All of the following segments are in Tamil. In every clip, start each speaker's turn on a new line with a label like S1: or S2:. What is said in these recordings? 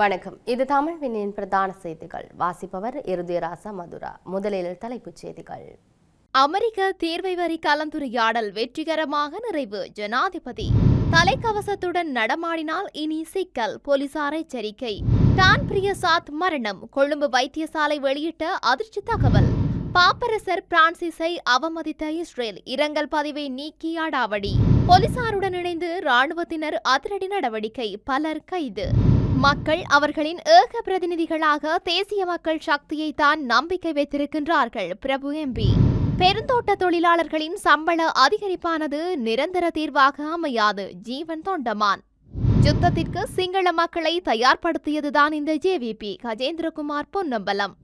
S1: வணக்கம். இது தமிழ் விண்ணின் பிரதான செய்திகள். வாசிப்பவர் இருதயராசா மதுரா. முதலில் தலைப்புச் செய்திகள்.
S2: அமெரிக்க தீர்வை வரி கலந்துரையாடல் வெற்றிகரமாக நிறைவு ஜனாதிபதி. தலைக்கவசத்துடன் நடமாடினால் இனி சிக்கல் போலீசார் எச்சரிக்கை. டான் பிரியசாத் மரணம் கொழும்பு வைத்தியசாலை வெளியிட்ட அதிர்ச்சி தகவல். பாப்பரசர் பிரான்சிஸை அவமதித்த இஸ்ரேல் இரங்கல் பதிவை நீக்கி அடாவடி. போலீசாருடன் இணைந்து ராணுவத்தினர் அதிரடி நடவடிக்கை பலர் கைது. மக்கள் அவர்களின் ஏக பிரதிநிதிகளாக தேசிய மக்கள் சக்தியை தான் நம்பிக்கை வைத்திருக்கின்றார்கள் பிரபு எம்பி பெருந்தோட்ட தொழிலாளர்களின் சம்பள அதிகரிப்பானது நிரந்தர தீர்வாக அமையாது ஜீவன் தொண்டமான். யுத்தத்திற்கு சிங்கள மக்களை தயார்படுத்தியதுதான் இந்த ஜேவிபி கஜேந்திரகுமார் பொன்னம்பலம்.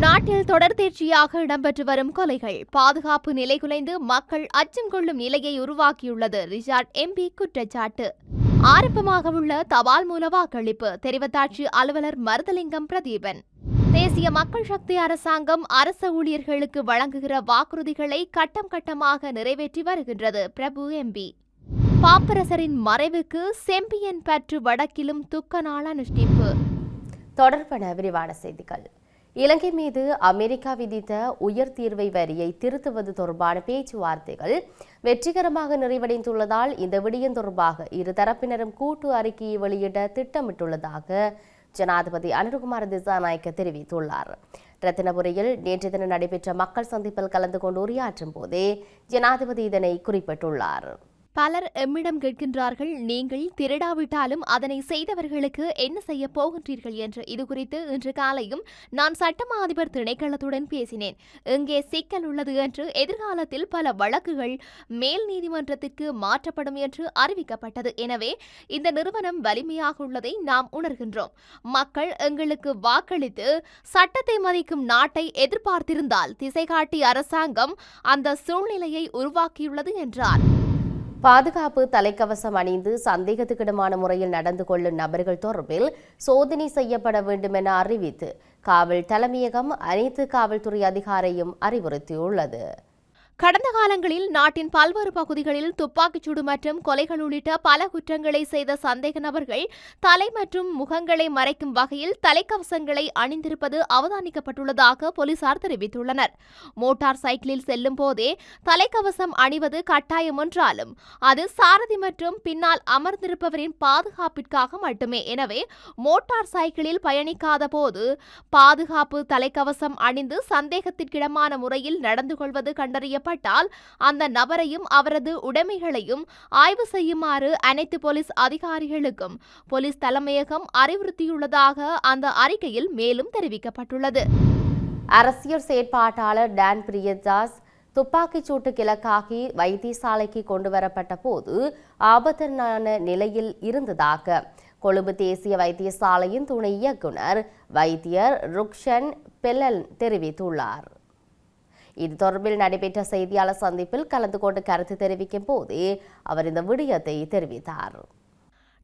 S2: நாட்டில் தொடர் தேர்ச்சியாக இடம்பெற்று வரும் கொலைகள் பாதுகாப்பு நிலைகுலைந்து மக்கள் அச்சம் கொள்ளும் நிலையை உருவாக்கியுள்ளது ரிஷாட் எம்பி குற்றச்சாட்டு. ஆரம்பமாக உள்ள தபால் மூல வாக்களிப்பு தெரிவத்தாட்சி அலுவலர் மருதலிங்கம் பிரதீபன். தேசிய மக்கள் சக்தி அரசாங்கம் அரச ஊழியர்களுக்கு வழங்குகிற வாக்குறுதிகளை கட்டம் கட்டமாக நிறைவேற்றி வருகின்றது பிரபு எம்பி பாப்பரசரின் மறைவுக்கு செம்பியன் பற்று வடக்கிலும் துக்க நாள் அனுஷ்டிப்பு.
S1: தொடர்பன விரிவான செய்திகள். இலங்கை மீது அமெரிக்கா விதித்த உயர் தீர்வை வரியை திருத்துவது தொடர்பான பேச்சுவார்த்தைகள் வெற்றிகரமாக நிறைவடைந்துள்ளதால் இந்த விடயம் தொடர்பாக இரு தரப்பினரும் கூட்டு அறிக்கையை வெளியிட திட்டமிட்டுள்ளதாக ஜனாதிபதி அனுகுமார் திசாநாயக்க தெரிவித்துள்ளார். ரத்தினபுரியில் நேற்று தினம் நடைபெற்ற மக்கள் சந்திப்பில் கலந்து கொண்டு உரையாற்றும் போதே ஜனாதிபதி இதனை குறிப்பிட்டுள்ளார்.
S2: பலர் எம்மிடம் கேட்கின்றார்கள் நீங்கள் திருடாவிட்டாலும் அதனை செய்தவர்களுக்கு என்ன செய்ய போகின்றீர்கள்? என்று. இது குறித்து இன்று காலையும் நான் சட்டமா அதிபர் திணைக்களத்துடன் பேசினேன். இங்கே சிக்கல் உள்ளது என்று எதிர்காலத்தில் பல வழக்குகள் மேல் நீதிமன்றத்திற்கு மாற்றப்படும் என்று அறிவிக்கப்பட்டது. எனவே இந்த நிறுவனம் வலிமையாக உள்ளதை நாம் உணர்கின்றோம். மக்கள் எங்களுக்கு வாக்களித்து சட்டத்தை மதிக்கும் நாட்டை எதிர்பார்த்திருந்தால் திசைகாட்டி அரசாங்கம் அந்த சூழ்நிலையை உருவாக்கியுள்ளது என்றார்.
S1: பாதுகாப்பு தலைக்கவசம் அணிந்து சந்தேகத்துக்கிடமான முறையில் நடந்து கொள்ளும் நபர்கள் தொடர்பில் சோதனை செய்யப்பட வேண்டும் என அறிவித்து காவல் தலைமையகம் அனைத்து காவல்துறை அதிகாரையும் அறிவுறுத்தியுள்ளது.
S2: கடந்த காலங்களில் நாட்டின் பல்வேறு பகுதிகளில் துப்பாக்கிச்சூடு மற்றும் கொலைகள் உள்ளிட்ட பல குற்றங்களை செய்த சந்தேக நபர்கள் தலை மற்றும் முகங்களை மறைக்கும் வகையில் தலைக்கவசங்களை அணிந்திருப்பது அவதானிக்கப்பட்டுள்ளதாக போலீசார் தெரிவித்துள்ளனர். மோட்டார் சைக்கிளில் செல்லும் போதே தலைக்கவசம் அணிவது கட்டாயம் என்றாலும் அது சாரதி மற்றும் பின்னால் அமர்ந்திருப்பவரின் பாதுகாப்பிற்காக மட்டுமே. எனவே மோட்டார் சைக்கிளில் பயணிக்காத போது பாதுகாப்பு தலைக்கவசம் அணிந்து சந்தேகத்திற்கிடமான முறையில் நடந்து கொள்வது கண்டறியப்பட்டால் அந்த நபரையும் அவரது உடைமைகளையும் ஆய்வு செய்யுமாறு அனைத்து போலீஸ் அதிகாரிகளுக்கும் போலீஸ் தலைமையகம் அறிவுறுத்தியுள்ளதாக அந்த அறிக்கையில் மேலும் தெரிவிக்கப்பட்டுள்ளது.
S1: அரசியல் செயற்பாட்டாளர் டான் பிரியதாஸ் துப்பாக்கிச் சூட்டுக்கு இலக்காகி வைத்தியசாலைக்கு கொண்டு வரப்பட்ட போது ஆபத்தான நிலையில் இருந்ததாக கொழும்பு தேசிய வைத்தியசாலையின் துணை இயக்குனர் வைத்தியர் ருக்ஷன் பெல்லல் தெரிவித்துள்ளார். இது தொடர்பில் நடைபெற்ற செய்தியாளர் சந்திப்பில் கலந்து கொண்டு கருத்து தெரிவிக்கும் போதே அவர் இந்த விடயத்தை தெரிவித்தார்.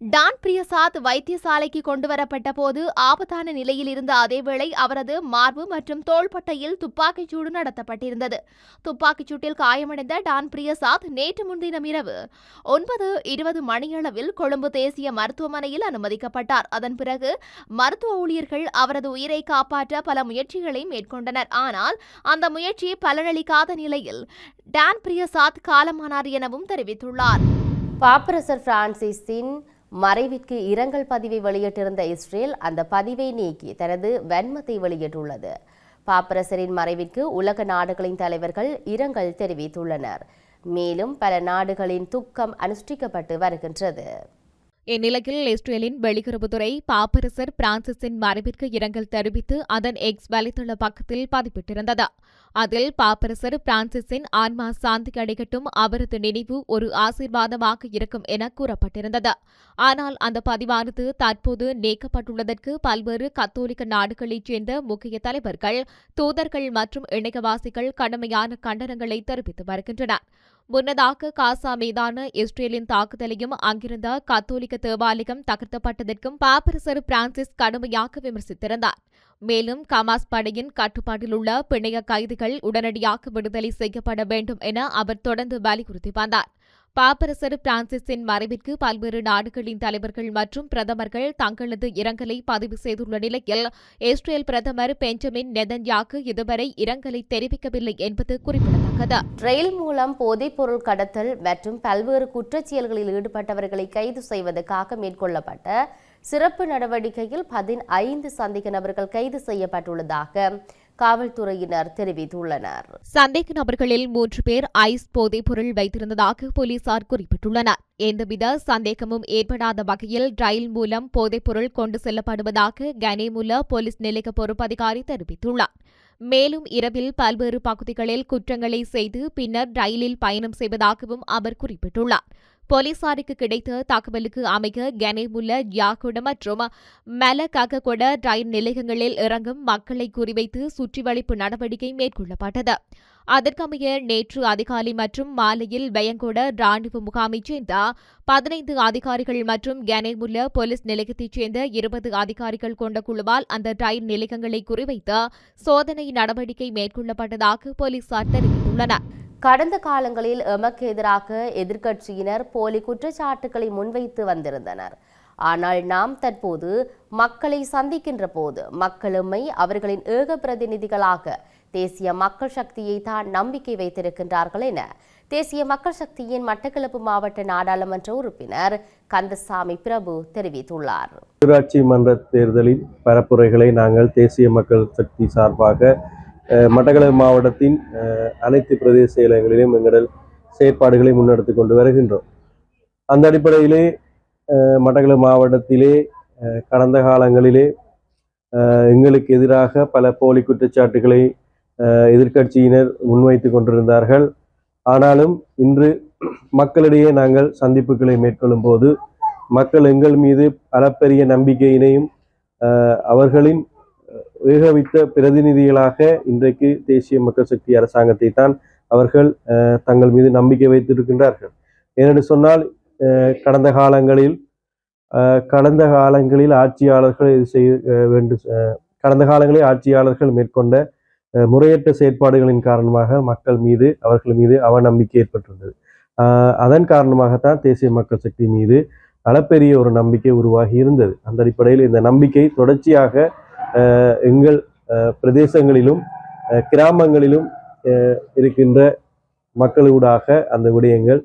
S2: டான் பிரியசாத் வைத்தியசாலைக்கு கொண்டுவரப்பட்ட போது ஆபத்தான நிலையில் இருந்த அதேவேளை அவரது மார்பு மற்றும் தோள்பட்டையில் துப்பாக்கிச் சூடு நடத்தப்பட்டிருந்தது. துப்பாக்கிச்சூட்டில் காயமடைந்த டான் பிரியசாத் நேற்று முன்தினம் இரவு ஒன்பது இருபது மணியளவில் கொழும்பு தேசிய மருத்துவமனையில் அனுமதிக்கப்பட்டார். அதன் பிறகு மருத்துவ ஊழியர்கள் அவரது உயிரை காப்பாற்ற பல முயற்சிகளை மேற்கொண்டனர். ஆனால் அந்த முயற்சி பலனளிக்காத நிலையில் டான் பிரியசாத் காலமானார் எனவும் தெரிவித்துள்ளார்.
S1: பாப்பரசர் பிரான்சிஸின் மறைவிற்கு இரங்கல் பதிவை வெளியிட்டிருந்த இஸ்ரேல் அந்த பதிவை நீக்கி தனது வன்மத்தை வெளியிட்டுள்ளது. பாப்பரசரின் மறைவிற்கு உலக நாடுகளின் தலைவர்கள் இரங்கல் தெரிவித்துள்ளனர். மேலும் பல நாடுகளின் துக்கம் அனுஷ்டிக்கப்பட்டு வருகின்றது.
S3: இந்நிலையில் இஸ்ரேலின் வெளியுறவுத்துறை பாப்பரசர் பிரான்சிஸின் மறைவிற்கு இரங்கல் தெரிவித்து அதன் எக்ஸ் வலைதள பக்கத்தில் பதிப்பிட்டிருந்தது. அதில் பாப்பரசர் பிரான்சிஸின் ஆன்மா சாந்தி அடைகட்டும் அவரது நினைவு ஒரு ஆசீர்வாதமாக இருக்கும் என கூறப்பட்டிருந்தது. ஆனால் அந்த பதிவானது தற்போது நீக்கப்பட்டுள்ளதற்கு பல்வேறு கத்தோலிக்க நாடுகளைச் சேர்ந்த முக்கிய தலைவர்கள் தூதர்கள் மற்றும் இணையவாசிகள் கடுமையான கண்டனங்களை தெரிவித்து வருகின்றனர். முன்னதாக காசா மீதான இஸ்ரேலின் தாக்குதலையும் அங்கிருந்த கத்தோலிக்க தேவாலயம் தகர்த்தப்பட்டதற்கும் பாப்பரசர் பிரான்சிஸ் கடுமையாக விமர்சித்திருந்தார். மேலும் கமாஸ் படையின் கட்டுப்பாட்டில் உள்ள பிணைய கைதிகள் உடனடியாக விடுதலை செய்யப்பட வேண்டும் என அவர் தொடர்ந்து வலியுறுத்தி வந்தார். பாப்பரசர் பிரான்சிஸின் மறைவிற்கு பல்வேறு நாடுகளின் தலைவர்கள் மற்றும் பிரதமர்கள் தங்களது இரங்கலை பதிவு செய்துள்ள நிலையில் இஸ்ரேல் பிரதமர் பெஞ்சமின் நெதன்யாக்கு இதுவரை இரங்கலை தெரிவிக்கவில்லை என்பது குறிப்பிடத்தக்கது.
S1: ரயில் மூலம் போதைப்பொருள் கடத்தல் மற்றும் பல்வேறு குற்றச்செயல்களில் ஈடுபட்டவர்களை கைது செய்வதற்காக மேற்கொள்ளப்பட்ட சிறப்பு நடவடிக்கையில் பதினைந்து சந்தேக நபர்கள் கைது செய்யப்பட்டுள்ளதாக காவல்துறையினர் தெரிவித்துள்ளனர்.
S3: சந்தேக நபர்களில் மூன்று பேர் ஐஸ் போதைப் பொருள் வைத்திருந்ததாக போலீசார் குறிப்பிட்டுள்ளனர். எந்தவித சந்தேகமும் ஏற்படாத வகையில் ரயில் மூலம் போதைப் பொருள் கொண்டு செல்லப்படுவதாக கனேமுல போலீஸ் நிலைய பொறுப்பதிகாரி தெரிவித்துள்ளார். மேலும் இரவில் பல்வேறு பகுதிகளில் குற்றங்களை செய்து பின்னர் ரயிலில் பயணம் செய்வதாகவும் அவர் குறிப்பிட்டுள்ளார். போலீசாருக்கு கிடைத்த தகவலுக்கு அமைய கெனேமுல்ல யாகுட மற்றும் மெலககொட ரயில் நிலையங்களில் இறங்கும் மக்களை குறிவைத்து சுற்றிவளைப்பு நடவடிக்கை மேற்கொள்ளப்பட்டது. அதற்கமைய நேற்று அதிகாலை மற்றும் மாலையில் பயங்கொட ராணுவ முகாமைச் சேர்ந்த பதினைந்து அதிகாரிகள் மற்றும் கெனேமுல்ல போலீஸ் நிலையத்தைச் சேர்ந்த இருபது அதிகாரிகள் கொண்ட குழுவால் அந்த ரயில் நிலையங்களை குறிவைத்து சோதனை நடவடிக்கை மேற்கொள்ளப்பட்டதாக போலீசார் தெரிவித்துள்ளனர்.
S1: கடந்த காலங்களில் எமக்கு எதிராக எதிர்க்கட்சியினர் போலி குற்றச்சாட்டுகளை முன்வைத்து வந்திருந்தனர். ஆனால் நாம் தற்போது மக்களை சந்திக்கின்ற போது மக்களுமை அவர்களின் ஏக பிரதிநிதிகளாக தேசிய மக்கள் சக்தியை தான் நம்பிக்கை வைத்திருக்கின்றார்கள் என தேசிய மக்கள் சக்தியின் மட்டக்களப்பு மாவட்ட நாடாளுமன்ற உறுப்பினர் கந்தசாமி பிரபு தெரிவித்துள்ளார்.
S4: ஊராட்சி மன்ற தேர்தலின் பரப்புரைகளை நாங்கள் தேசிய மக்கள் சக்தி சார்பாக அஹ், மட்டக்களப்பு மாவட்டத்தின் அனைத்து பிரதேச செயலகங்களிலும் எங்கள் செயற்பாடுகளை முன்னெடுத்து கொண்டு வருகின்றோம். அந்த அடிப்படையிலே அஹ், மட்டக்களப்பு மாவட்டத்திலே கடந்த காலங்களிலே எங்களுக்கு எதிராக பல போலி குற்றச்சாட்டுகளை எதிர்கட்சியினர் எதிர்க்கட்சியினர் முன்வைத்து கொண்டிருந்தார்கள். ஆனாலும் இன்று மக்களிடையே நாங்கள் சந்திப்புகளை மேற்கொள்ளும் போது மக்கள் எங்கள் மீது அளப்பரிய நம்பிக்கையினையும் அவர்களின் ஏகவித்த பிரதிநிதிகளாக இன்றைக்கு தேசிய மக்கள் சக்தி அரசாங்கத்தை தான் அவர்கள் அஹ், தங்கள் மீது நம்பிக்கை வைத்திருக்கின்றார்கள். ஏனென்று சொன்னால் கடந்த காலங்களில் கடந்த காலங்களில் ஆட்சியாளர்கள் இது செய்ய வேண்டும் கடந்த காலங்களில் ஆட்சியாளர்கள் மேற்கொண்ட முறையற்ற செயற்பாடுகளின் காரணமாக மக்கள் மீது அவர்கள் மீது அவநம்பிக்கை ஏற்பட்டுள்ளது அதன் காரணமாகத்தான் தேசிய மக்கள் சக்தி மீது அளப்பெரிய ஒரு நம்பிக்கை உருவாகி இருந்தது. அந்த அடிப்படையில் இந்த நம்பிக்கை தொடர்ச்சியாக எங்கள் பிரதேசங்களிலும் கிராமங்களிலும் இருக்கின்ற மக்களூடாக அந்த விடயங்கள்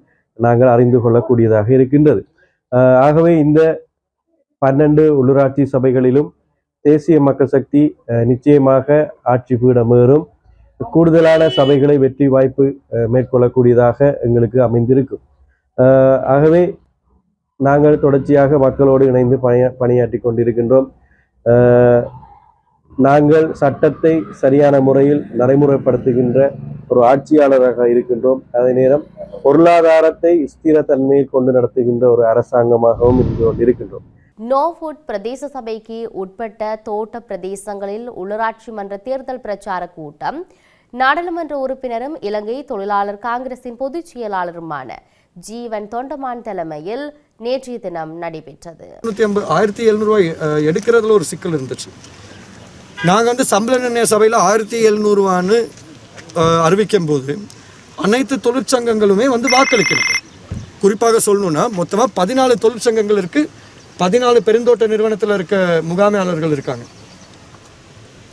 S4: நாங்கள் அறிந்து கொள்ளக்கூடியதாக இருக்கின்றது. ஆகவே இந்த பன்னெண்டு உள்ளூராட்சி சபைகளிலும் தேசிய மக்கள் சக்தி நிச்சயமாக ஆட்சி பீடமேறும் கூடுதலான சபைகளை வெற்றி வாய்ப்பு மேற்கொள்ளக்கூடியதாக எங்களுக்கு அமைந்திருக்கும். ஆகவே நாங்கள் தொடர்ச்சியாக மக்களோடு இணைந்து பணியா பணியாற்றி கொண்டிருக்கின்றோம். நாங்கள் சட்டத்தை சரியான முறையில் நடைமுறைப்படுத்துகின்ற ஒரு ஆட்சியாளராக இருக்கின்றோம். அதே நேரம் பொருளாதாரத்தை ஸ்திரத்தன்மையை கொண்டு நடத்துகின்ற ஒரு அரசாங்கமாகவும் இருந்து கொண்டிருக்கின்றோம்
S1: நோவுட் பிரதேச சபைக்கு உட்பட்ட தோட்ட பிரதேசங்களில் உள்ளூராட்சி மன்ற தேர்தல் பிரச்சார கூட்டம் நாடாளுமன்ற உறுப்பினரும் இலங்கை தொழிலாளர் காங்கிரசின் பொதுச் செயலாளருமான ஜீவன் தொண்டமான் தலைமையில் நேற்றைய தினம் நடைபெற்றது.
S5: ஆயிரத்தி எழுநூறுவாய் எடுக்கிறதுல ஒரு சிக்கல் இருந்துச்சு. நாங்கள் வந்து சம்பள நிர்ணய சபையில் ஆயிரத்தி எழுநூறுவான்னு அறிவிக்கும் போது அனைத்து தொழிற்சங்கங்களுமே வந்து வாக்களிக்கணும். குறிப்பாக சொல்லணும்னா மொத்தமாக பதினாலு தொழிற்சங்கங்கள் இருக்குது பதினாலு பெருந்தோட்ட நிறுவனத்தில் இருக்க முகாமையாளர்கள் இருக்காங்க.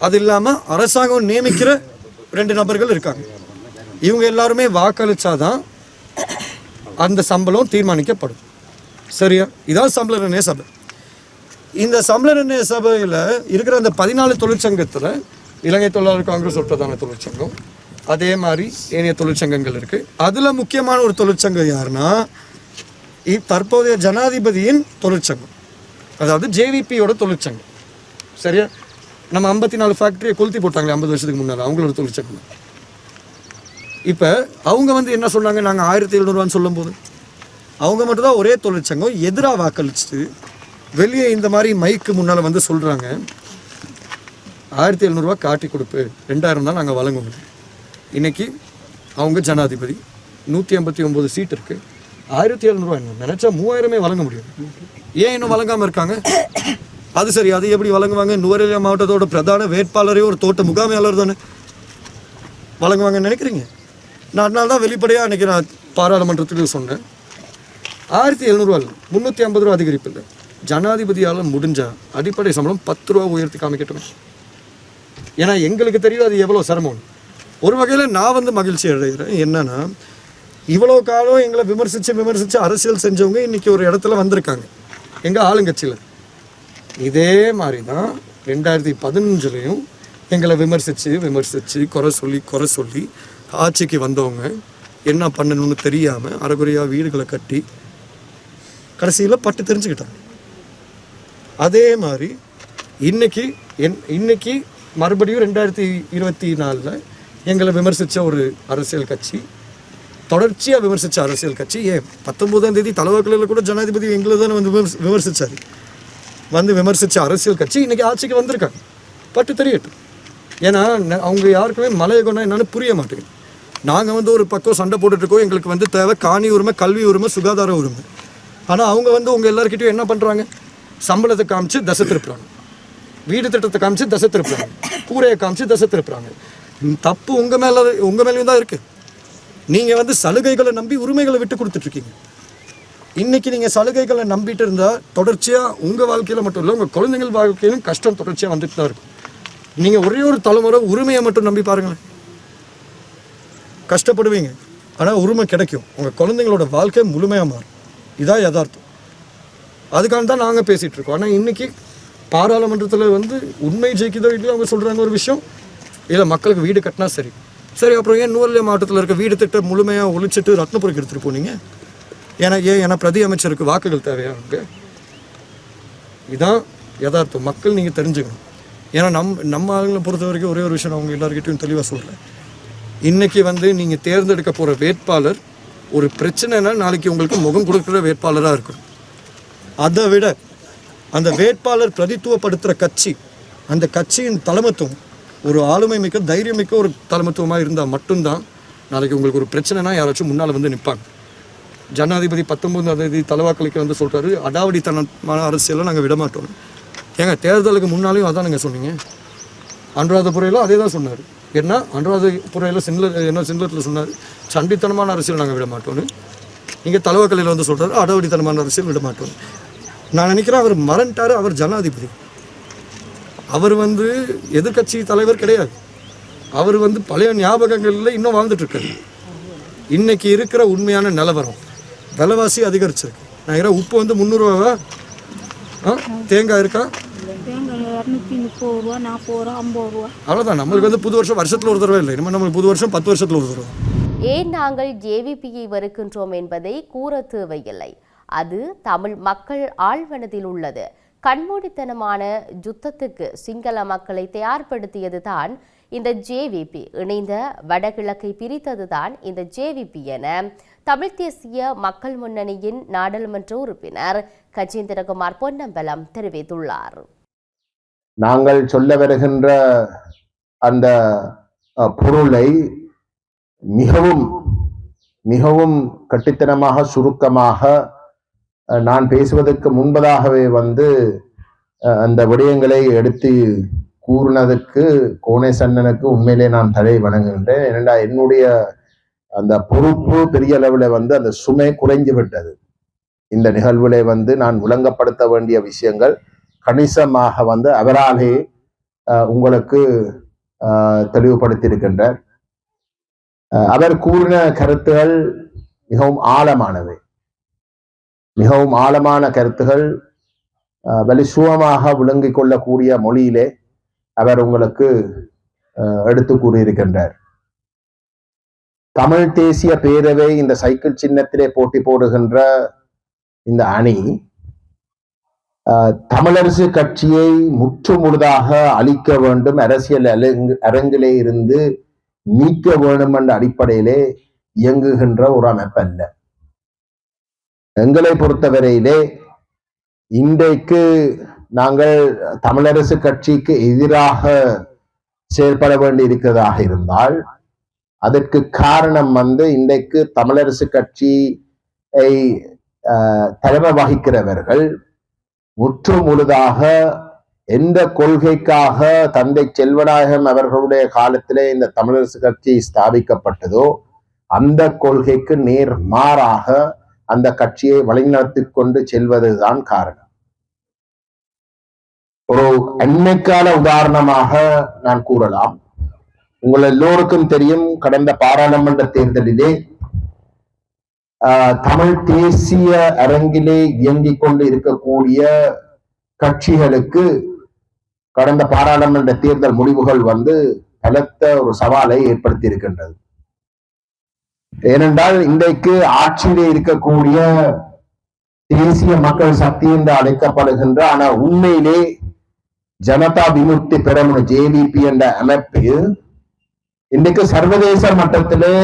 S5: அது இல்லாமல் அரசாங்கம் நியமிக்கிற ரெண்டு நபர்கள் இருக்காங்க. இவங்க எல்லாருமே வாக்களிச்சாதான் அந்த சம்பளம் தீர்மானிக்கப்படும். சரியா? இதான் சம்பள நிர்ணய சபை. இந்த சம்பள நிர்ணய சபையில் இருக்கிற அந்த பதினாலு தொழிற்சங்கத்தில் இலங்கை தொழிலாளர் காங்கிரஸ் ஒற்றதான தொழிற்சங்கம். அதே மாதிரி ஏனைய தொழிற்சங்கங்கள் இருக்குது அதில் முக்கியமான ஒரு தொழிற்சங்கம் யாருன்னா இ- தற்போதைய ஜனாதிபதியின் தொழிற்சங்கம். அதாவது ஜேவிபியோட தொழிற்சங்கம். சரியா? நம்ம ஐம்பத்தி நாலு ஃபேக்ட்ரியை கொளுத்தி போட்டாங்களே ஐம்பது வருஷத்துக்கு முன்னால் அவங்களோட தொழிற்சங்கம். இப்போ அவங்க வந்து என்ன சொன்னாங்க? நாங்கள் ஆயிரத்தி எழுநூறுவான்னு சொல்லும்போது. அவங்க மட்டும்தான் ஒரே தொழிற்சங்கம் எதிராக வாக்களிச்சுட்டு வெளியே இந்த மாதிரி மைக்கு முன்னால் வந்து சொல்கிறாங்க ஆயிரத்தி எழுநூறுவா காட்டி கொடுப்பு. ரெண்டாயிரம் தான் நாங்கள் வழங்குவோம். இன்றைக்கி அவங்க ஜனாதிபதி. நூற்றி ஐம்பத்தி ஒம்பது சீட் இருக்குது ஆயிரத்தி எழுநூறுவா என்ன? நினச்சா மூவாயிரமே வழங்க முடியும். ஏன் இன்னும் வழங்காமல் இருக்காங்க? அது சரி அது எப்படி வழங்குவாங்க? நுவரெலியா மாவட்டத்தோட பிரதான வேட்பாளரே ஒரு தோட்ட முகாமையாளர் தானே. வழங்குவாங்கன்னு நினைக்கிறீங்க? நான் அதனால தான் வெளிப்படையாக அன்றைக்கி நான் பாராளுமன்றத்துக்கு சொன்னேன். ஆயிரத்தி எழுநூறுவா இல்லை. முந்நூற்றி ஐம்பது ரூபா அதிகரிப்பு இல்லை. ஜனாதிபதியால் முடிஞ்சால் அடிப்படை சம்பளம் பத்து ரூபா உயர்த்தி காமிக்கட்டும். ஏன்னா எங்களுக்கு தெரியும் அது எவ்வளோ சிரமம். ஒரு வகையில் நான் வந்து மகிழ்ச்சி அடைகிறேன். என்னென்னா இவ்வளோ காலம் எங்களை விமர்சித்து விமர்சித்து அரசியல் செஞ்சவங்க இன்னைக்கு ஒரு இடத்துல வந்திருக்காங்க. எங்கள் ஆளுங்கட்சியில். இதே மாதிரி தான் ரெண்டாயிரத்தி பதினஞ்சுலேயும் எங்களை விமர்சித்து விமர்சித்து குறை சொல்லி குறை சொல்லி ஆட்சிக்கு வந்தவங்க என்ன பண்ணணும்னு தெரியாமல் அறகுறையாக வீடுகளை கட்டி கடைசியில் பட்டு தெரிஞ்சுக்கிட்டாங்க. அதே மாதிரி இன்னைக்கு என் இன்னைக்கு மறுபடியும் ரெண்டாயிரத்தி இருபத்தி நாலில் எங்களை விமர்சித்த ஒரு அரசியல் கட்சி தொடர்ச்சியாக விமர்சித்த அரசியல் கட்சி ஏன் பத்தொம்போதாம் தேதி தலைவாக்களில் கூட ஜனாதிபதி எங்களை தானே வந்து விமர்சி விமர்சித்தார் வந்து விமர்சித்த அரசியல் கட்சி இன்றைக்கி ஆட்சிக்கு வந்திருக்காங்க. பட்டு தெரியட்டும். ஏன்னா அவங்க யாருக்குமே மலையை கொண்டா என்னன்னு புரிய மாட்டேங்குது. நாங்கள் வந்து ஒரு பக்கம் சண்டை போட்டுட்ருக்கோம் எங்களுக்கு வந்து தேவை காணி உரிமை கல்வி உரிமை சுகாதார உரிமை. ஆனால் அவங்க வந்து உங்கள் எல்லாருக்கிட்டையும் என்ன பண்ணுறாங்க சம்பளத்தை காமிச்சு தசை திருப்புறாங்க. வீடு திட்டத்தை காமிச்சு தசை திருப்புறாங்க. கூரையை காமிச்சு தசை திருப்புறாங்க. தப்பு உங்கள் மேலே உங்கள் மேலேயும் தான் இருக்குது நீங்கள் வந்து சலுகைகளை நம்பி உரிமைகளை விட்டு கொடுத்துட்ருக்கீங்க. இன்னைக்கு நீங்கள் சலுகைகளை நம்பிட்டு இருந்தால் தொடர்ச்சியாக உங்கள் வாழ்க்கையில் மட்டும் இல்லை உங்கள் குழந்தைகள் வாழ்க்கையிலும் கஷ்டம் தொடர்ச்சியாக வந்துட்டு தான் இருக்கும். நீங்கள் ஒரே ஒரு தலைமுறை உரிமையை மட்டும் நம்பி பாருங்களேன். கஷ்டப்படுவீங்க. ஆனால் உரிமை கிடைக்கும். உங்கள் குழந்தைங்களோட வாழ்க்கை முழுமையாக மாறும். இதான் யதார்த்தம். அதுக்காக தான் நாங்கள் பேசிகிட்டு இருக்கோம். ஆனால் இன்றைக்கி பாராளுமன்றத்தில் வந்து உண்மை ஜெயிக்குதோ இல்லையோ அவங்க சொல்கிறாங்க ஒரு விஷயம். இல்லை மக்களுக்கு வீடு கட்டினா சரி. சரி அப்புறம் ஏன் நூறுல மாவட்டத்தில் இருக்க வீடு திட்டம் முழுமையாக ஒழிச்சிட்டு ரத்னபுரம் எடுத்துகிட்டு போனீங்க? ஏன்னா ஏன் ஏன்னா பிரதி அமைச்சருக்கு வாக்குகள் தேவையா அங்கே? இதுதான் யதார்த்தம். மக்கள் நீங்கள் தெரிஞ்சுக்கணும். ஏன்னா நம் நம்ம ஆளுங்களை பொறுத்த வரைக்கும் ஒரே ஒரு விஷயம் அவங்க எல்லாருக்கிட்டையும் தெளிவாக சொல்கிறேன் இன்றைக்கி வந்து நீங்கள் தேர்ந்தெடுக்க போகிற வேட்பாளர் ஒரு பிரச்சனைனா நாளைக்கு உங்களுக்கு முகம் கொடுக்குற வேட்பாளராக இருக்கணும். அதை விட அந்த வேட்பாளர் பிரதித்துவப்படுத்துகிற கட்சி அந்த கட்சியின் தலைமத்துவம் ஒரு ஆளுமை மிக்க தைரியம் மிக்க ஒரு தலைமத்துவமாக இருந்தால் மட்டும்தான் நாளைக்கு உங்களுக்கு ஒரு பிரச்சனைனா யாராச்சும் முன்னால் வந்து நிற்பாங்க. ஜனாதிபதி பத்தொன்பதாம் தேதி தலைவாக்களுக்கு வந்து சொல்கிறாரு அடாவடித்தனமான அரசியலை நாங்கள் விடமாட்டோம். ஏங்க தேர்தலுக்கு முன்னாலேயும் அதான் நீங்கள் சொன்னீங்க? அனுராதபுரையில் அதே தான் சொன்னார். என்ன? அனுராதபுரையில் சின்லர் என்ன சின்லத்தில் சொன்னார் சண்டித்தனமான அரசியல் நாங்கள் விட மாட்டோம்னு இங்கே தலைவாக்கலையில் வந்து சொல்கிறாரு அடாவடித்தனமான அரசியல் விட மாட்டோம் நான் நினைக்கிறேன் அவர் மறந்துட்டார் அவர் ஜனாதிபதி. அவர் வந்து எதிர்க்கட்சி தலைவர் கிடையாது. அவர் வந்து பழைய ஞாபகங்களில் இன்னும் வாழ்ந்துட்டு இருக்காரு இன்னைக்கு இருக்கிற உண்மையான நிலவரம். விலைவாசி அதிகரிச்சிருக்கு. நான் உப்பு வந்து முந்நூறுரூவாவா ஆ தேங்காய் இருக்கா?
S6: தேங்காய் இரநூத்தி முப்பது ரூபா நாற்பது ரூபா ஐம்பது ரூபா.
S5: அவ்வளோதான் நம்மளுக்கு வந்து புது வருஷம் வருஷத்தில் ஒரு தடவை இல்லை. இனிமேல் நம்மளுக்கு புது வருஷம் பத்து வருஷத்தில் ஒரு தடவை.
S1: ஏன் நாங்கள் ஜேவிபியை வெறுக்கின்றோம் என்பதை கூற தேவையில்லை. அது தமிழ் மக்கள் ஆழ்மனதில் உள்ளது. கண்மூடித்தனமான யுத்தத்துக்கு சிங்கள மக்களை தயார்படுத்தியது தான் இந்த ஜேவிபி இணைந்த வடகிழக்கை பிரித்தது தான் இந்த ஜேவிபி என தமிழ் தேசிய மக்கள் முன்னணியின் நாடாளுமன்ற உறுப்பினர் கஜேந்திரகுமார் பொன்னம்பலம் தெரிவித்துள்ளார்.
S7: நாங்கள் சொல்ல வருகின்ற அந்த பொருளை மிகவும் மிகவும் கட்டித்தனமாக சுருக்கமாக நான் பேசுவதற்கு முன்பதாகவே வந்து அந்த விடயங்களை எடுத்து கூறினதுக்கு கோணேசன்னனுக்கு உண்மையிலே நான் தலை வணங்குகின்றேன். ஏனென்றா என்னுடைய அந்த பொறுப்பு பெரிய அளவில் வந்து அந்த சுமை குறைஞ்சு விட்டது. இந்த நிகழ்வுகளை வந்து நான் விளங்கப்படுத்த வேண்டிய விஷயங்கள் கணிசமாக வந்து அவராலே உங்களுக்கு தெளிவுபடுத்தியிருக்கின்றார் அவர் கூறின கருத்துகள் மிகவும் ஆழமானவை. மிகவும் ஆழமான கருத்துகள் வலிசுவமாக விளங்கிக் கொள்ளக்கூடிய மொழியிலே அவர் உங்களுக்கு அஹ், எடுத்து கூறியிருக்கின்றார். தமிழ் தேசிய பேரவை இந்த சைக்கிள் சின்னத்திலே போட்டி போடுகின்ற இந்த அணி தமிழரசு கட்சியை முற்று முழுதாக அழிக்க வேண்டும் அரசியல் அரங்கு அரங்கிலே இருந்து நீக்க வேண்டும் என்ற அடிப்படையிலே இயங்குகின்ற ஒரு அமைப்பல்ல. எங்களை பொறுத்தவரையிலே இன்றைக்கு நாங்கள் தமிழரசு கட்சிக்கு எதிராக செயல்பட வேண்டி இருக்கிறதாக இருந்தால் அதற்கு காரணம் வந்து இன்றைக்கு தமிழரசு கட்சியை ஆஹ், தலைமை வகிக்கிறவர்கள் முற்று முழுதாக எந்த கொள்கைக்காக தந்தை செல்வநாயகம் அவர்களுடைய காலத்திலே இந்த தமிழரசு கட்சி ஸ்தாபிக்கப்பட்டதோ அந்த கொள்கைக்கு நேர் மாறாக அந்த கட்சியை வழிநடத்தி கொண்டு செல்வதுதான் காரணம். ஒரு அண்மைக்கால உதாரணமாக நான் கூறலாம். உங்கள் எல்லோருக்கும் தெரியும் கடந்த பாராளுமன்ற தேர்தலிலே ஆஹ், தமிழ் தேசிய அரங்கிலே இயங்கிக் கொண்டு இருக்கக்கூடிய கட்சிகளுக்கு கடந்த பாராளுமன்ற தேர்தல் முடிவுகள் வந்து பலத்த ஒரு சவாலை ஏற்படுத்தி இருக்கின்றது ஏனென்றால் இன்றைக்கு ஆட்சியிலே இருக்கக்கூடிய தேசிய மக்கள் சக்தி என்று அழைக்கப்படுகின்ற ஆனா உண்மையிலே ஜனதா விமுக்தி பெறமுன ஜேவிபி என்ற அமைப்பு இன்றைக்கு சர்வதேச மட்டத்திலே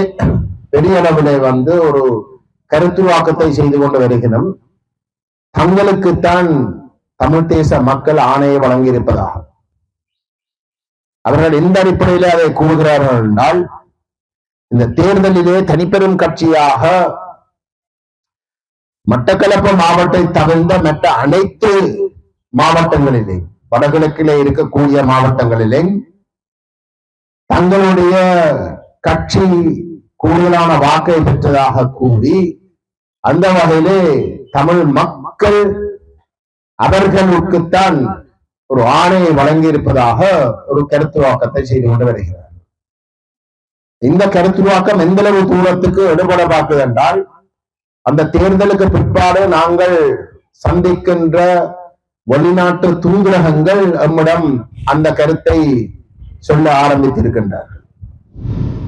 S7: பெரிய அளவிலே வந்து ஒரு கருத்துருவாக்கத்தை செய்து கொண்டு வருகிறோம் தங்களுக்குத்தான் தமிழ் தேச மக்கள் ஆணையை வழங்கியிருப்பதாக. அவர்கள் எந்த அடிப்படையிலே அதை கூறுகிறார்கள் என்றால் இந்த தேர்தலிலே தனிப்பெரும் கட்சியாக மட்டக்களப்பு மாவட்டத்தை தவிர்ந்த மற்ற அனைத்து மாவட்டங்களிலே வடகிழக்கிலே இருக்கக்கூடிய மாவட்டங்களிலே தங்களுடைய கட்சி கூடுதலான வாக்கை பெற்றதாக கூறி அந்த வகையிலே தமிழ் மக்கள் அவர்களுக்குத்தான் ஒரு ஆணையை வழங்கியிருப்பதாக ஒரு கருத்து வாக்கத்தை செய்து கொண்டு வருகிறார். இந்த கருத்துருவாக்கம் எந்த அளவு தூரத்துக்கு எடுபட பார்க்குது என்றால் அந்த தேர்தலுக்கு பிற்பாடு நாங்கள் சந்திக்கின்ற வெளிநாட்டு தூதரகங்கள் நம்மிடம் அந்த கருத்தை சொல்ல ஆரம்பித்திருக்கின்றார்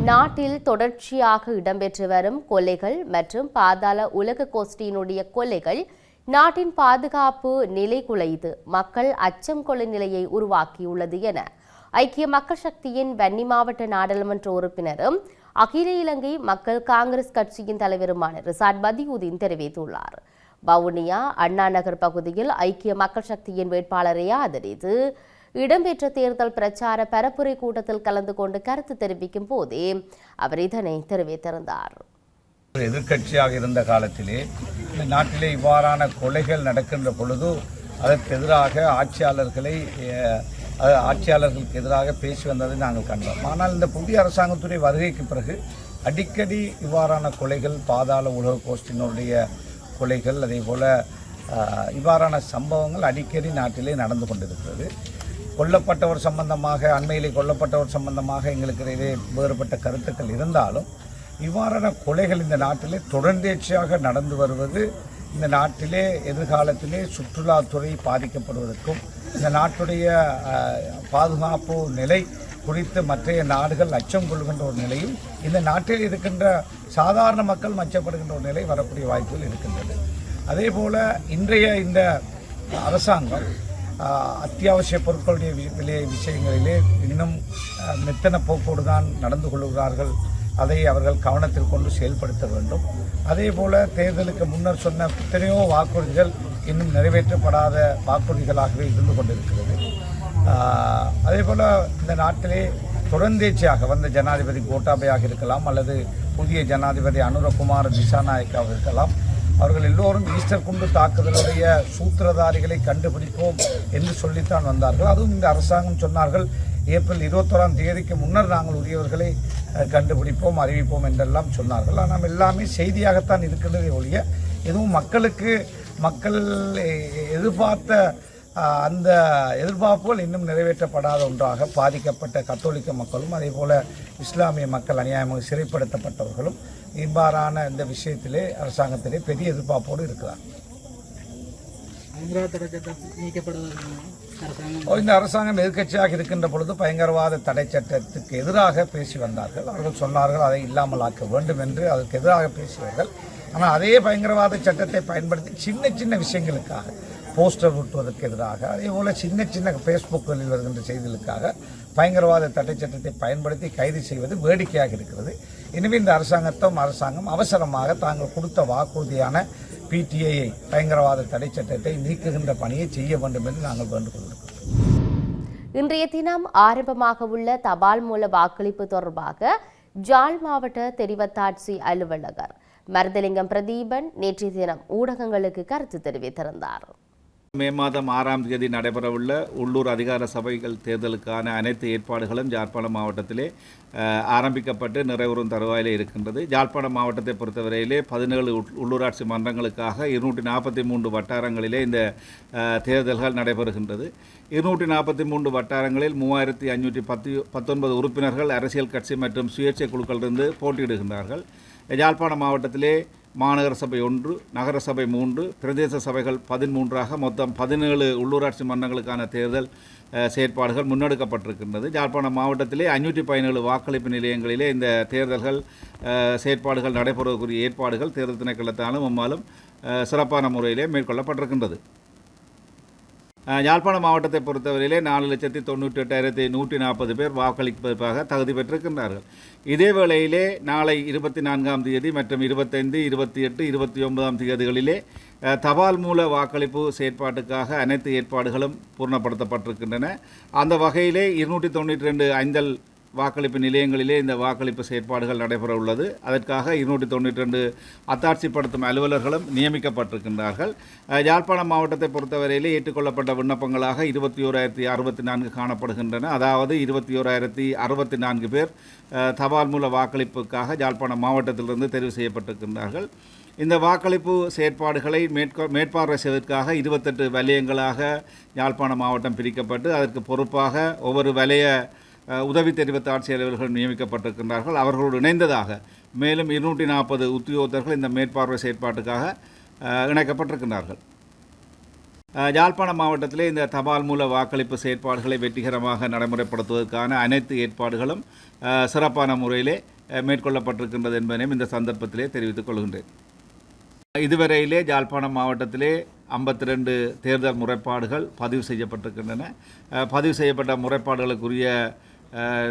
S1: நாட்டில் தொடர்ச்சியாக இடம்பெற்று வரும் கொலைகள் மற்றும் பாதாள உலக கோஷ்டியினுடைய கொலைகள் நாட்டின் பாதுகாப்பு நிலை குலைந்து மக்கள் அச்சம் கொலை நிலையை உருவாக்கியுள்ளது என ஐக்கிய மக்கள் சக்தியின் வன்னி மாவட்ட நாடாளுமன்ற உறுப்பினரும் அகில இலங்கை மக்கள் காங்கிரஸ் கட்சியின் தலைவருமான ரிசாட் பதியுதீன் தெரிவித்துள்ளார். வவுனியா அண்ணா நகர் பகுதியில் ஐக்கிய மக்கள் சக்தியின் வேட்பாளரை ஆதரித்து இடம்பெற்ற தேர்தல் பிரச்சார பரப்புரை கூட்டத்தில் கலந்து கொண்டு கருத்து தெரிவிக்கும் போதே அவர் இதனை தெரிவித்திருந்தார்.
S8: எதிர்கட்சியாக இருந்த காலத்திலே இந்த நாட்டிலே இவ்வாறான கொலைகள் நடக்கின்ற பொழுது அதற்கு எதிராக ஆட்சியாளர்களை ஆட்சியாளர்களுக்கு எதிராக பேசி வந்ததை நாங்கள் கண்டோம். ஆனால் இந்த புதிய அரசாங்கத்துடைய வருகைக்கு பிறகு அடிக்கடி இவ்வாறான கொலைகள் பாதாள உலக கோஷ்டினுடைய கொலைகள் அதே போல இவ்வாறான சம்பவங்கள் அடிக்கடி நாட்டிலே நடந்து கொண்டிருக்கிறது. கொல்லப்பட்டவர் சம்பந்தமாக அண்மையிலே கொல்லப்பட்டவர் சம்பந்தமாக எங்களுக்கு இடையே வேறுபட்ட கருத்துக்கள் இருந்தாலும் இவ்வாறான கொலைகள் இந்த நாட்டிலே தொடர்ந்தேர்ச்சியாக நடந்து வருவது இந்த நாட்டிலே எதிர்காலத்திலே சுற்றுலாத்துறை பாதிக்கப்படுவதற்கும் இந்த நாட்டுடைய பாதுகாப்பு நிலை குறித்து மற்றைய நாடுகள் அச்சம் கொள்கின்ற ஒரு நிலையும் இந்த நாட்டில் இருக்கின்ற சாதாரண மக்கள் மச்சப்படுகின்ற ஒரு நிலை வரக்கூடிய வாய்ப்புகள் இருக்கின்றது. அதே போல் இன்றைய இந்த அரசாங்கம் அத்தியாவசிய பொருட்களுடைய வி- விலை விஷயங்களிலே இன்னும் மெத்தன போக்கோடு தான் நடந்து கொள்கிறார்கள் அதை அவர்கள் கவனத்தில் கொண்டு செயல்படுத்த வேண்டும். அதே போல் தேர்தலுக்கு முன்னர் சொன்ன எத்தனையோ வாக்குறுதிகள் இன்னும் நிறைவேற்றப்படாத வாக்குறுதிகளாகவே இருந்து கொண்டிருக்கிறது. அதே போல் இந்த நாட்டிலே தொடர்ந்தேச்சியாக வந்த ஜனாதிபதி கோட்டாபையாக இருக்கலாம் அல்லது புதிய ஜனாதிபதி அனுரகுமார் திசாநாயக்காக இருக்கலாம். அவர்கள் எல்லோரும் ஈஸ்டர் குண்டு தாக்குதலுடைய சூத்திரதாரிகளை கண்டுபிடிப்போம் என்று சொல்லித்தான் வந்தார்கள். அதுவும் இந்த அரசாங்கம் சொன்னார்கள் ஏப்ரல் இருபத்தோராம் தேதிக்கு முன்னர் நாங்கள் உரியவர்களை கண்டுபிடிப்போம் அறிவிப்போம் என்றெல்லாம் சொன்னார்கள். ஆனால் எல்லாமே செய்தியாகத்தான் இருக்கின்றதே ஒழிய எதுவும் மக்களுக்கு மக்கள் எதிர்பார்த்த அந்த எதிர்பார்ப்புகள் இன்னும் நிறைவேற்றப்படாத ஒன்றாக பாதிக்கப்பட்ட கத்தோலிக்க மக்களும் அதே போல் இஸ்லாமிய மக்கள் அநியாயமாக சிறைப்படுத்தப்பட்டவர்களும் இவ்வாறான இந்த விஷயத்திலே அரசாங்கத்திலே பெரிய எதிர்பார்ப்போடு இருக்கிறார் நீக்கப்படுவது இந்த அரசாங்கம் எதிர்கட்சியாக இருக்கின்ற பொழுது பயங்கரவாத தடை சட்டத்துக்கு எதிராக பேசி வந்தார்கள். அவர்கள் சொன்னார்கள் அதை இல்லாமல் ஆக்க வேண்டும் என்று அதற்கு எதிராக பேசியவர்கள். ஆனால் அதே பயங்கரவாத சட்டத்தை பயன்படுத்தி சின்ன சின்ன விஷயங்களுக்காக போஸ்டர் ஒட்டுவதற்கு எதிராக அதே போல் சின்ன சின்ன ஃபேஸ்புக்கில் வருகின்ற செய்திகளுக்காக பயங்கரவாத தடை சட்டத்தை பயன்படுத்தி கைது செய்வது வேடிக்கையாக இருக்கிறது. எனவே இந்த அரசாங்கத்தும் அரசாங்கம் அவசரமாக தாங்கள் கொடுத்த வாக்குறுதியான பிடிஐயை பயங்கரவாத தடை சட்டத்தை நீக்குகின்ற பணியை செய்ய வேண்டும் என்று நாங்கள் வேண்டுகொள்கிறோம்
S1: இன்றைய தினம் ஆரம்பமாக உள்ள தபால் மூல வாக்களிப்பு தொடர்பாக ஜாழ் மாவட்ட தெரிவத்தாட்சி அலுவலகர் மருதலிங்கம் பிரதீபன் நேற்றைய தினம் ஊடகங்களுக்கு கருத்து தெரிவித்திருந்தார்.
S9: மே மாதம் ஆறாம் தேதி நடைபெறவுள்ள உள்ளூர் அதிகார சபைகள் தேர்தலுக்கான அனைத்து ஏற்பாடுகளும் யாழ்ப்பாணம் மாவட்டத்திலே ஆரம்பிக்கப்பட்டு நிறைவுறும் தருவாயிலே இருக்கின்றது. யாழ்ப்பாணம் மாவட்டத்தை பொறுத்தவரையிலே பதினேழு உள்ளூராட்சி மன்றங்களுக்காக இருநூற்றி நாற்பத்தி மூன்று வட்டாரங்களிலே இந்த தேர்தல்கள் நடைபெறுகின்றது. இருநூற்றி நாற்பத்தி மூன்று வட்டாரங்களில் மூவாயிரத்தி ஐநூற்றி பத்து பத்தொன்பது உறுப்பினர்கள் அரசியல் கட்சி மற்றும் சுயேட்சை குழுக்களிலிருந்து போட்டியிடுகின்றார்கள். யாழ்ப்பாணம் மாவட்டத்திலே மாநகர சபை ஒன்று நகர சபை மூன்று பிரதேச சபைகள் பதிமூன்றாக மொத்தம் பதினேழு உள்ளூராட்சி மன்றங்களுக்கான தேர்தல் செயற்பாடுகள் முன்னெடுக்கப்பட்டிருக்கின்றது. யாழ்ப்பாணம் மாவட்டத்திலே ஐநூற்றி பதினேழு வாக்களிப்பு நிலையங்களிலே இந்த தேர்தல்கள் செயற்பாடுகள் நடைபெறுவதற்குரிய ஏற்பாடுகள் தேர்தல் திணைக்களத்தாலும் அம்மாலும் சிறப்பான முறையிலே மேற்கொள்ளப்பட்டிருக்கின்றது. யாழ்ப்பாண மாவட்டத்தை பொறுத்தவரையிலே நாலு லட்சத்தி தொண்ணூற்றி எட்டாயிரத்தி நூற்றி நாற்பது பேர் வாக்களிப்பதற்காக தகுதி பெற்றிருக்கின்றார்கள். இதே வேளையிலே நாளை இருபத்தி நான்காம் தேதி மற்றும் இருபத்தைந்து இருபத்தி எட்டு இருபத்தி ஒன்பதாம் தேதிகளிலே தபால் மூல வாக்களிப்பு செயற்பாட்டுக்காக அனைத்து ஏற்பாடுகளும் பூர்ணப்படுத்தப்பட்டிருக்கின்றன. அந்த வகையிலே இருநூற்றி தொண்ணூற்றி ரெண்டு ஐந்தல் வாக்களிப்பு நிலையங்களிலே இந்த வாக்களிப்பு செயற்பாடுகள் நடைபெற உள்ளது. அதற்காக இருநூற்றி தொண்ணூற்றி ரெண்டு அத்தாட்சிப்படுத்தும் அலுவலர்களும் நியமிக்கப்பட்டிருக்கின்றார்கள். யாழ்ப்பாணம் மாவட்டத்தை பொறுத்தவரையிலே ஏற்றுக்கொள்ளப்பட்ட விண்ணப்பங்களாக இருபத்தி ஓராயிரத்தி அறுபத்தி நான்கு காணப்படுகின்றன. அதாவது இருபத்தி ஓராயிரத்தி அறுபத்தி நான்கு பேர் தபால் மூல வாக்களிப்புக்காக யாழ்ப்பாணம் மாவட்டத்திலிருந்து தெரிவு செய்யப்பட்டிருக்கின்றார்கள். இந்த வாக்களிப்பு செயற்பாடுகளை மேற்கொ மேற்பார்வை செய்வதற்காக இருபத்தெட்டு வலயங்களாக யாழ்ப்பாணம் மாவட்டம் பிரிக்கப்பட்டு அதற்கு பொறுப்பாக ஒவ்வொரு வலய உதவி தெரிவித்த ஆட்சியாளர்கள் நியமிக்கப்பட்டிருக்கின்றார்கள். அவர்களோடு இணைந்ததாக மேலும் இருநூற்றி நாற்பது உத்தியோகத்தர்கள் இந்த மேற்பார்வை செயற்பாட்டுக்காக இணைக்கப்பட்டிருக்கின்றார்கள். யாழ்ப்பாண மாவட்டத்திலே இந்த தபால் மூல வாக்களிப்பு செயற்பாடுகளை வெற்றிகரமாக நடைமுறைப்படுத்துவதற்கான அனைத்து ஏற்பாடுகளும் சிறப்பான முறையிலே மேற்கொள்ளப்பட்டிருக்கின்றது என்பதையும் இந்த சந்தர்ப்பத்திலே தெரிவித்துக் கொள்கின்றேன். இதுவரையிலே யாழ்ப்பாணம் மாவட்டத்திலே ஐம்பத்தி ரெண்டு தேர்தல் முறைப்பாடுகள் பதிவு செய்யப்பட்டிருக்கின்றன. பதிவு செய்யப்பட்ட முறைப்பாடுகளுக்குரிய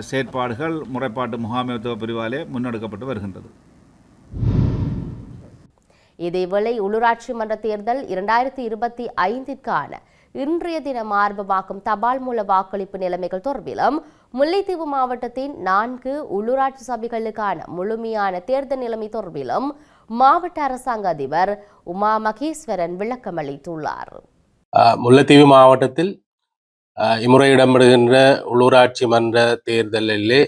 S9: செயற்பாடுகள் முறைப்பாட்டு முகாமைத்துவ பிரிவாலே முன்னெடுக்கப்பட்டு வருகின்றது.
S1: இதேவேளை உள்ளூராட்சி மன்ற தேர்தல் இரண்டாயிரத்தி இருபத்தி ஐந்திற்கான இன்றைய தினம் ஆரம்பமாகும் தபால் மூல வாக்களிப்பு நிலைமைகள் தொடர்பிலும் முல்லைத்தீவு மாவட்டத்தின் நான்கு உள்ளூராட்சி சபைகளுக்கான முழுமையான தேர்தல் நிலைமை தொடர்பிலும் மாவட்ட அரசாங்க அதிபர் உமா மகேஸ்வரன் விளக்கமளித்துள்ளார்.
S10: முல்லைத்தீவு மாவட்டத்தில் இம்முறை இடம்பெறுகின்ற உள்ளூராட்சி மன்ற தேர்தலிலே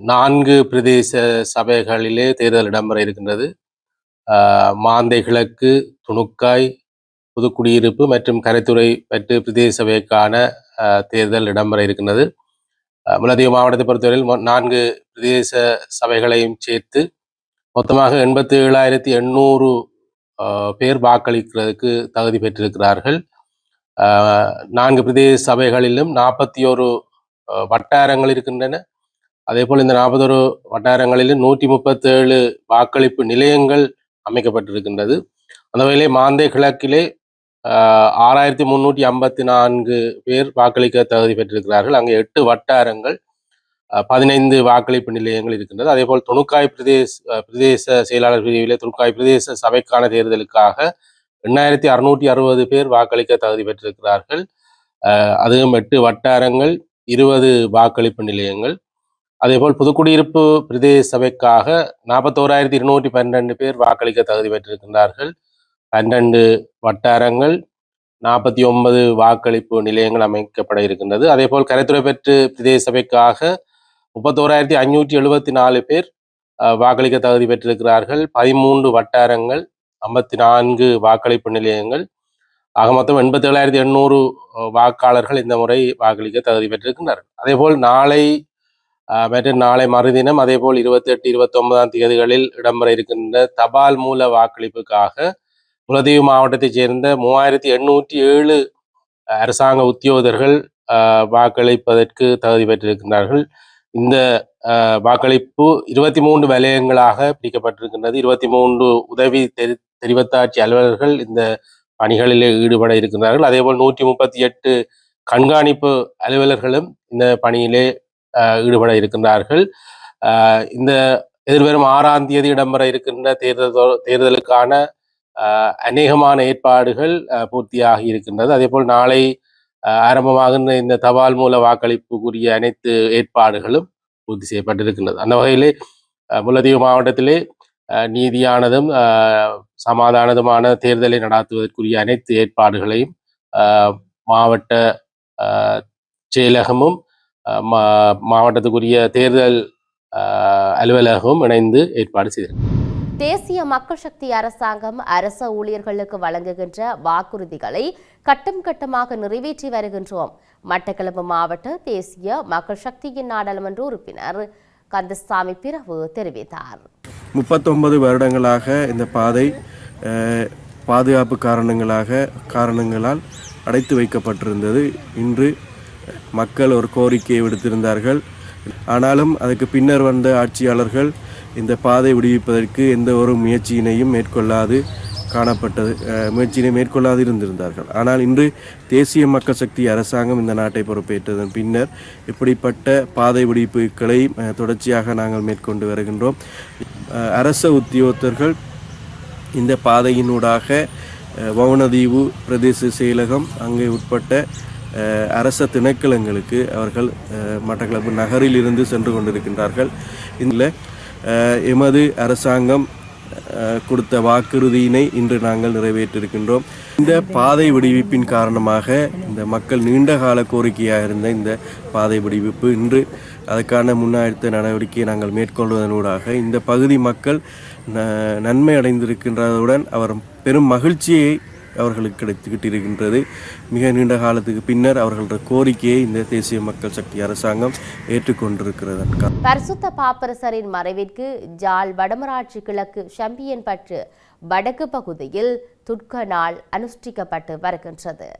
S10: நான்கு பிரதேச சபைகளிலே தேர்தல் இடம்பெற இருக்கின்றது. மாந்தை கிழக்கு துணுக்காய் புதுக்குடியிருப்பு மற்றும் கரைத்துறை பற்று பிரதேச சபைக்கான தேர்தல் இடம்பெற இருக்கின்றது. ஆஹ் மாவட்டத்தை பொறுத்தவரையில் நான்கு பிரதேச சபைகளையும் சேர்த்து மொத்தமாக எண்பத்தி ஏழாயிரத்தி எண்ணூறு ஆஹ் பேர் வாக்களிக்கிறதுக்கு தகுதி பெற்றிருக்கிறார்கள். நான்கு பிரதேச சபைகளிலும் நாற்பத்தி ஒரு வட்டாரங்கள் இருக்கின்றன. அதே போல் இந்த நாற்பத்தொரு வட்டாரங்களிலும் நூற்றி முப்பத்தேழு வாக்களிப்பு நிலையங்கள் அமைக்கப்பட்டிருக்கின்றது. அந்த வகையிலே மாந்தை கிழக்கிலே ஆறாயிரத்தி முன்னூற்றி ஐம்பத்தி நான்கு பேர் வாக்களிக்க தகுதி பெற்றிருக்கிறார்கள். அங்கே எட்டு வட்டாரங்கள் பதினைந்து வாக்களிப்பு நிலையங்கள் இருக்கின்றது. அதே போல் துணுக்காய் பிரதேச பிரதேச செயலாளர் பிரிவிலே துணுக்காய் பிரதேச சபைக்கான தேர்தலுக்காக எண்ணாயிரத்தி அறுநூற்றி அறுபது பேர் வாக்களிக்க தகுதி பெற்றிருக்கிறார்கள். அதுவும் எட்டு வட்டாரங்கள் இருபது வாக்களிப்பு நிலையங்கள். அதேபோல் புதுக்குடியிருப்பு பிரதேச சபைக்காக நாற்பத்தோராயிரத்தி இருநூற்றி பன்னெண்டு பேர் வாக்களிக்க தகுதி பெற்றிருக்கின்றார்கள். பன்னெண்டு வட்டாரங்கள் நாற்பத்தி ஒன்பது வாக்களிப்பு நிலையங்கள் அமைக்கப்பட இருக்கின்றது. அதேபோல் கரைத்துறை பெற்று பிரதேச சபைக்காக முப்பத்தோராயிரத்தி ஐநூற்றி எழுபத்தி நாலு பேர் வாக்களிக்க தகுதி பெற்றிருக்கிறார்கள். பதிமூன்று வட்டாரங்கள் ஐம்பத்தி நான்கு வாக்களிப்பு நிலையங்கள். ஆக மொத்தம் எண்பத்தி ஏழாயிரத்தி எண்ணூறு வாக்காளர்கள் இந்த முறை வாக்களிக்க தகுதி பெற்றிருக்கின்றனர். அதேபோல் நாளை மற்றும் நாளை மறுதினம் அதேபோல் இருபத்தி எட்டு இருபத்தி ஒன்பதாம் தேதிகளில் இடம்பெற இருக்கின்ற தபால் மூல வாக்களிப்புக்காக குலதீவு மாவட்டத்தைச் சேர்ந்த மூவாயிரத்தி எண்ணூற்றி ஏழு அரசாங்க உத்தியோகர்கள் வாக்களிப்பதற்கு தகுதி பெற்றிருக்கின்றார்கள். இந்த வாக்களிப்பு இருபத்தி மூன்று வலயங்களாக பிரிக்கப்பட்டிருக்கின்றது. இருபத்தி மூன்று உதவி தெரி தெரிவத்தாட்சி அலுவலர்கள் இந்த பணிகளிலே ஈடுபட இருக்கின்றார்கள். அதேபோல் நூற்றி முப்பத்தி எட்டு கண்காணிப்பு அலுவலர்களும் இந்த பணியிலே ஈடுபட இருக்கின்றார்கள். இந்த எதிர்வரும் ஆறாம் தேதி இடம்பெற இருக்கின்ற தேர்தல் தேர்தலுக்கான அநேகமான ஏற்பாடுகள் பூர்த்தியாகி இருக்கின்றது. அதேபோல் நாளை ஆரம்பமாகின்ற இந்த தபால் மூல வாக்களிப்புக்குரிய அனைத்து ஏற்பாடுகளும் பூர்த்தி செய்யப்பட்டிருக்கின்றது. அந்த வகையிலே முல்லதீவு மாவட்டத்திலே நீதியானதும் சமாதானதுமான தேர்தலை நடாத்துவதற்குரிய அனைத்து ஏற்பாடுகளையும் மாவட்ட செயலகமும் மா- மாவட்டத்துக்குரிய தேர்தல் அலுவலகமும் இணைந்து ஏற்பாடு செய்திருக்கிறது
S1: தேசிய மக்கள் சக்தி அரசாங்கம் அரச ஊழியர்களுக்கு வழங்குகின்ற வாக்குறுதிகளை கட்டம் கட்டமாக நிறைவேற்றி வருகின்றோம். மட்டக்களப்பு மாவட்ட தேசிய மக்கள் சக்தியின் நாடாளுமன்ற உறுப்பினர் கந்தசாமி பிறகு தெரிவித்தார்.
S11: முப்பத்தொன்பது வருடங்களாக இந்த பாதை பாதுகாப்பு காரணங்களாக காரணங்களால் அடைத்து வைக்கப்பட்டிருந்தது. இன்று மக்கள் ஒரு கோரிக்கையை விடுத்திருந்தார்கள். ஆனாலும் அதுக்கு பின்னர் வந்த ஆட்சியாளர்கள் இந்த பாதை விடுவிப்பதற்கு எந்த ஒரு முயற்சியினையும் மேற்கொள்ளாது காணப்பட்டது முயற்சியினை மேற்கொள்ளாது இருந்திருந்தார்கள் ஆனால் இன்று தேசிய மக்கள் சக்தி அரசாங்கம் இந்த நாட்டை பொறுப்பேற்றதன் பின்னர் இப்படிப்பட்ட பாதை விடுவிப்புகளை தொடர்ச்சியாக நாங்கள் மேற்கொண்டு வருகின்றோம். அரச உத்தியோகத்தர்கள் இந்த பாதையினூடாக வவுனதீவு பிரதேச செயலகம் அங்கே உட்பட்ட அரச திணைக்களங்களுக்கு அவர்கள் மட்டக்களப்பு நகரில் இருந்து சென்று கொண்டிருக்கின்றார்கள். இதில் எமது அரசாங்கம் கொடுத்த வாக்குறுதியினை இன்று நாங்கள் நிறைவேற்றிருக்கின்றோம். இந்த பாதை விடுவிப்பின் காரணமாக இந்த மக்கள் நீண்ட கால கோரிக்கையாக இருந்த இந்த பாதை விடுவிப்பு இன்று அதற்கான முன்னாடித்த நடவடிக்கையை நாங்கள் மேற்கொள்வதனூடாக இந்த பகுதி மக்கள் ந- நன்மை அடைந்திருக்கின்றதுடன் அவர் பெரும் மகிழ்ச்சியை அவர்களுக்கு கிடைத்துக்கிட்டு இருக்கின்றது மிக நீண்ட காலத்துக்கு பின்னர் அவர்களது கோரிக்கையை இந்த தேசிய மக்கள் சக்தி அரசாங்கம் ஏற்றுக்கொண்டிருக்கிறது
S1: பரிசுத்த பாப்பரசரின் மறைவிற்கு ஜாழ் வடமராட்சி கிழக்கு ஷம்பியன் பற்று வடக்கு பகுதியில் துட்க நாள் அனுஷ்டிக்கப்பட்டு வருகின்றது.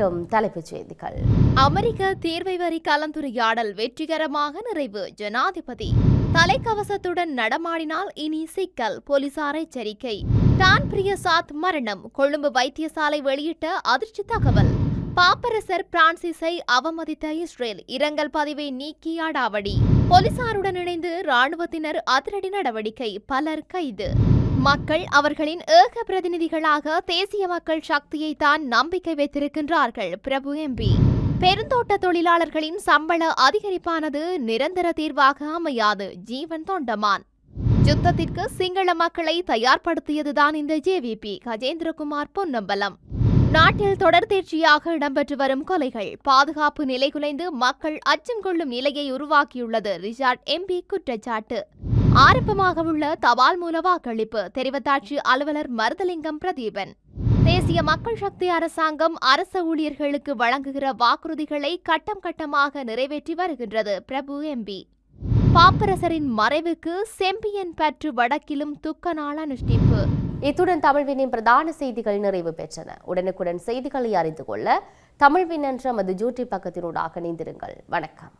S1: மீண்டும் தலைப்புச் செய்திகள்.
S2: அமெரிக்க தீர்வை வரி கலந்துரையாடல் வெற்றிகரமாக நிறைவு ஜனாதிபதி. தலைக்கவசத்துடன் நடமாடினால் இனி சிக்கல் போலீசார் எச்சரிக்கை. டான் பிரியசாத் மரணம் கொழும்பு வைத்தியசாலை வெளியிட்ட அதிர்ச்சி தகவல். பாப்பரசர் பிரான்சிஸை அவமதித்த இஸ்ரேல் இரங்கல் பதிவை நீக்கி அடாவடி. போலீசாருடன் இணைந்து ராணுவத்தினர் அதிரடி நடவடிக்கை பலர் கைது. மக்கள் அவர்களின் ஏக பிரதிநிதிகளாக தேசிய மக்கள் சக்தியை தான் நம்பிக்கை வைத்திருக்கின்றார்கள். பிரபு எம்பி. பெருந்தோட்ட தொழிலாளர்களின் சம்பள அதிகரிப்பானது நிரந்தர தீர்வாக அமையாது. ஜீவன் தொண்டமான். யுத்தத்திற்கு சிங்கள மக்களை தயார்படுத்தியதுதான் இந்த ஜேவிபி கஜேந்திரகுமார் பொன்னம்பலம். நாட்டில் தொடர் தேர்ச்சியாக இடம்பெற்று வரும் கொலைகள் பாதுகாப்பு நிலைகுலைந்து மக்கள் அச்சம் கொள்ளும் நிலையை உருவாக்கியுள்ளது ரிஷாட் எம்பி குற்றச்சாட்டு. ஆரம்பமாக உள்ள தபால் மூல வாக்களிப்பு தெரிவத்தாட்சி அலுவலர் மருதலிங்கம் பிரதீபன். தேசிய மக்கள் சக்தி அரசாங்கம் அரச ஊழியர்களுக்கு வழங்குகிற வாக்குறுதிகளை கட்டம் கட்டமாக நிறைவேற்றி வருகின்றது பிரபு எம்பி பாப்பரசரின் மறைவுக்கு செம்பியன் பற்று வடக்கிலும் துக்க நாள் அனுஷ்டிப்பு.
S1: இத்துடன் தமிழ்வினின் பிரதான செய்திகள் நிறைவு பெற்றன. உடனுக்குடன் செய்திகளை அறிந்து கொள்ள தமிழ்வின் என்ற மது ஜூட்டி பக்கத்தினூடாக இணைந்திருங்கள். வணக்கம்.